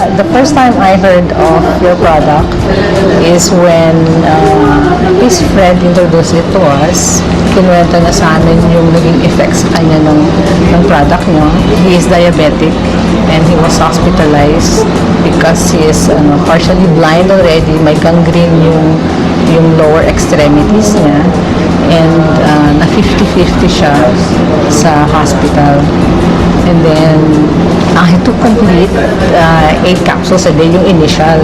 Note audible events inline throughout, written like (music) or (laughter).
uh, the first time I heard of your product is when uh, his friend introduced it to us. Kinuwento na sa amin yung naging effects sa kanya ng, ng product nyo. He is diabetic and he was hospitalized because he is ano, partially blind already. May gangrene yung, yung lower extremities niya and uh, na 50-50 siya sa hospital. And then, he took complete uh, 8 capsules a day, yung initial.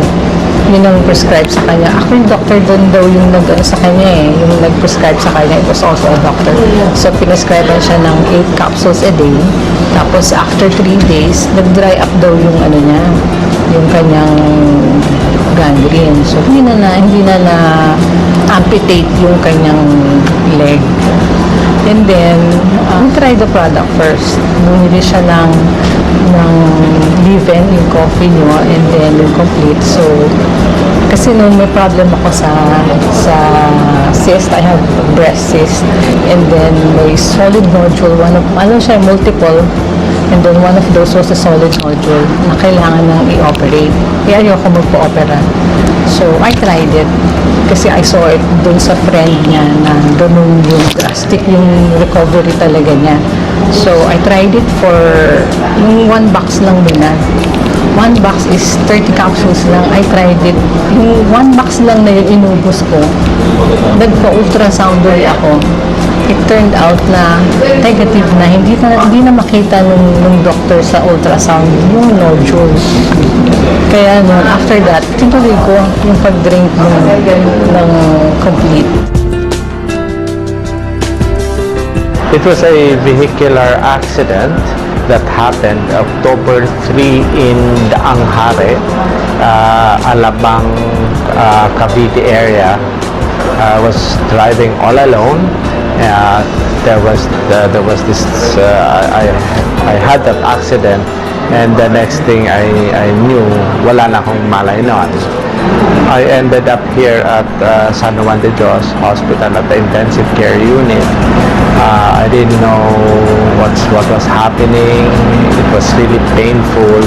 Yun ang prescribe sa kanya. Ako yung doctor doon daw yung nag ano, sa kanya eh, yung nag-prescribe sa kanya. It was also a doctor. So, pinescribe siya ng 8 capsules a day. Tapos, after 3 days, nag-dry up daw yung ano niya, yung kanyang gangrene. So, hindi na na, hindi na na amputate yung kanyang leg. And then, um, try the product first. Bumili siya ng, ng Liven, yung coffee nyo, and then yung complete. So, kasi nung may problem ako sa sa cyst, I have breast cyst, and then may solid nodule, one of, ano siya, multiple, and then one of those was a solid nodule na kailangan nang i-operate. Kaya ayoko magpo-opera. So, I tried it kasi I saw it dun sa friend niya na ganun yung drastic yung recovery talaga niya. So, I tried it for yung one box lang muna. One box is 30 capsules lang. I tried it. Yung one box lang na yung inubos ko, nagpa-ultrasound ako. It turned out na negative na. Hindi na, hindi na makita nung, nung doctor sa ultrasound yung nodules. Kaya nun, after that, tinuloy ko yung pag-drink ng, ng complete. It was a vehicular accident that happened October 3 in the Anghare, uh, Alabang, uh, Cavite area. I was driving all alone. Uh, there was the, there was this uh, I I had that accident and the next thing I I knew wala na akong malay noon. I ended up here at uh, San Juan de Dios Hospital at the intensive care unit. Uh, I didn't know what's what was happening. It was really painful.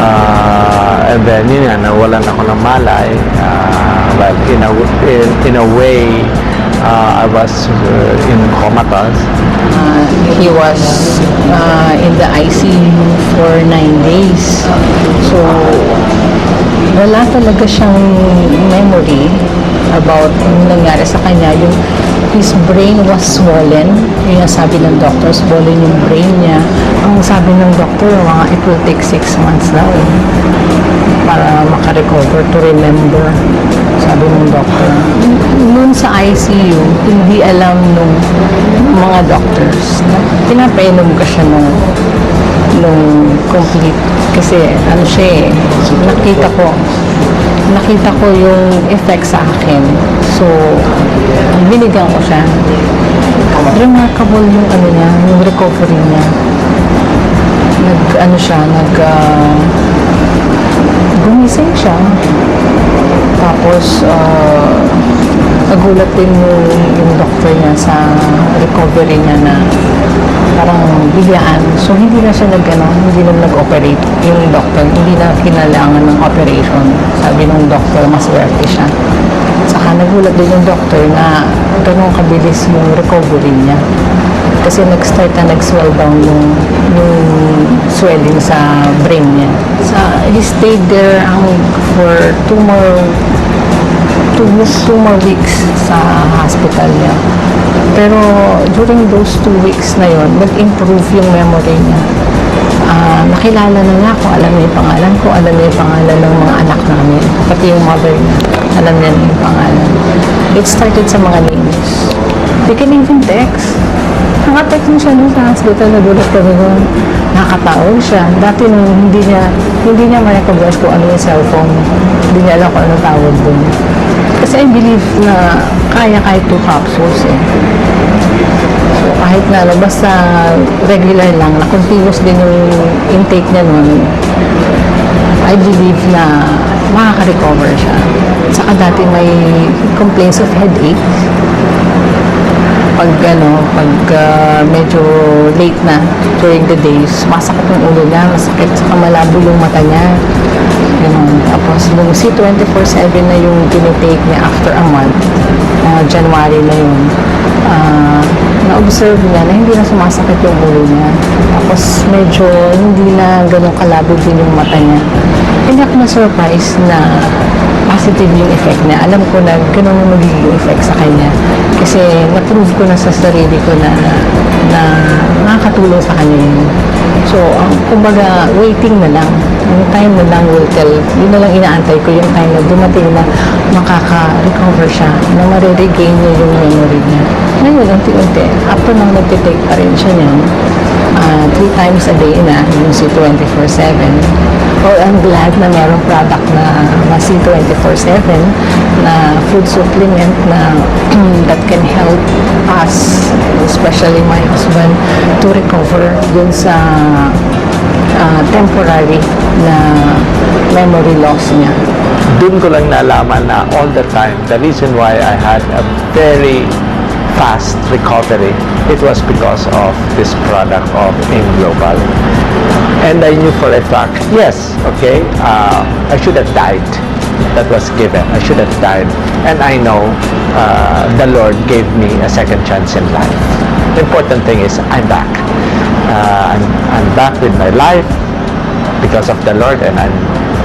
Uh, and then yun nga, nawalan ako ng malay. Uh, but in a, in, in a way, uh, I was uh, in comatose. Uh, he was uh, in the ICU for nine days. Wala talaga siyang memory about yung nangyari sa kanya. Yung his brain was swollen. Yun ang sabi ng doctor, swollen yung brain niya. Ang sabi ng doctor, mga it will take six months daw para makarecover to remember sabi ng doctor noon sa ICU hindi alam nung mga doctors na pinapainom ka siya nung nung complete. Kasi ano siya eh nakita ko. Nakita ko yung effect sa akin. So binigyan ko siya. Remarkable yung ano niya yung recovery niya. Nag ano siya nag ah, gumising siya. Tapos, uh, nagulat din yung, yung doctor niya sa recovery niya na parang biglaan. So, hindi na siya nag, ano, hindi na nag-operate yung doctor. Hindi na kinailangan ng operation. Sabi ng doctor, maswerte siya. Saka nagulat din yung doctor na ganun kabilis yung recovery niya. Kasi nag-start na nag-swell down yung, yung swelling sa brain niya. Sa, he stayed there um, for two more two, two more weeks sa hospital niya. Pero during those two weeks na yon, nag-improve yung memory niya. Ah, nakilala na niya ako, alam niya yung pangalan ko, alam niya yung pangalan ng mga anak namin, pati yung mother niya, alam niya na yung pangalan. It started sa mga names. They can even text. Nakatext mo siya doon sa hospital, nagulat kami doon. Nakakatawag siya. Dati nung hindi niya, hindi niya ma-recognize kung ano yung cellphone. Hindi niya alam kung ano tawag doon. Kasi I believe na kaya kahit two capsules eh. So kahit na ano, basta regular lang, na continuous din yung intake niya noon, I believe na makaka-recover siya. Saka dati may complaints of headache pag ano, pag ah, medyo late na during the days, masakit yung ulo niya, masakit, saka malabo yung mata niya. Ganun. Tapos, nung C24-7 na yung tinitake niya after a month, uh, January na yun, ah, na-observe niya na hindi na sumasakit yung ulo niya. Tapos, medyo hindi na ganun kalabo din yung mata niya. Hindi ako na-surprise na positive yung effect niya. Alam ko na ganun yung magiging effect sa kanya. Kasi na-prove ko na sa sarili ko na, na nakakatulong sa kanya yun. So, ang kumbaga, waiting na lang. Yung time na lang will tell. Yun na lang inaantay ko yung time na dumating na makaka-recover siya, na mariregain niya yung memory niya. Ngayon, unti-unti, after nang nagtitake pa rin siya niyan, ah, three times a day na, yung si 24-7. Well, I'm glad na merong product na, na si 24-7 na food supplement na (clears throat) that can help us, especially my husband, to recover dun sa ah, temporary na memory loss niya. Doon ko lang nalaman na all the time, the reason why I had a very fast recovery, it was because of this product of In Global. And I knew for a fact, yes, okay, uh, I should have died. That was given. I should have died. And I know uh, the Lord gave me a second chance in life. The important thing is I'm back. Uh, I'm, I'm back with my life because of the Lord and I'm,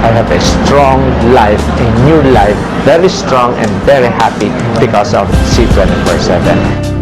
I have a strong life, a new life, very strong and very happy because of C24-7.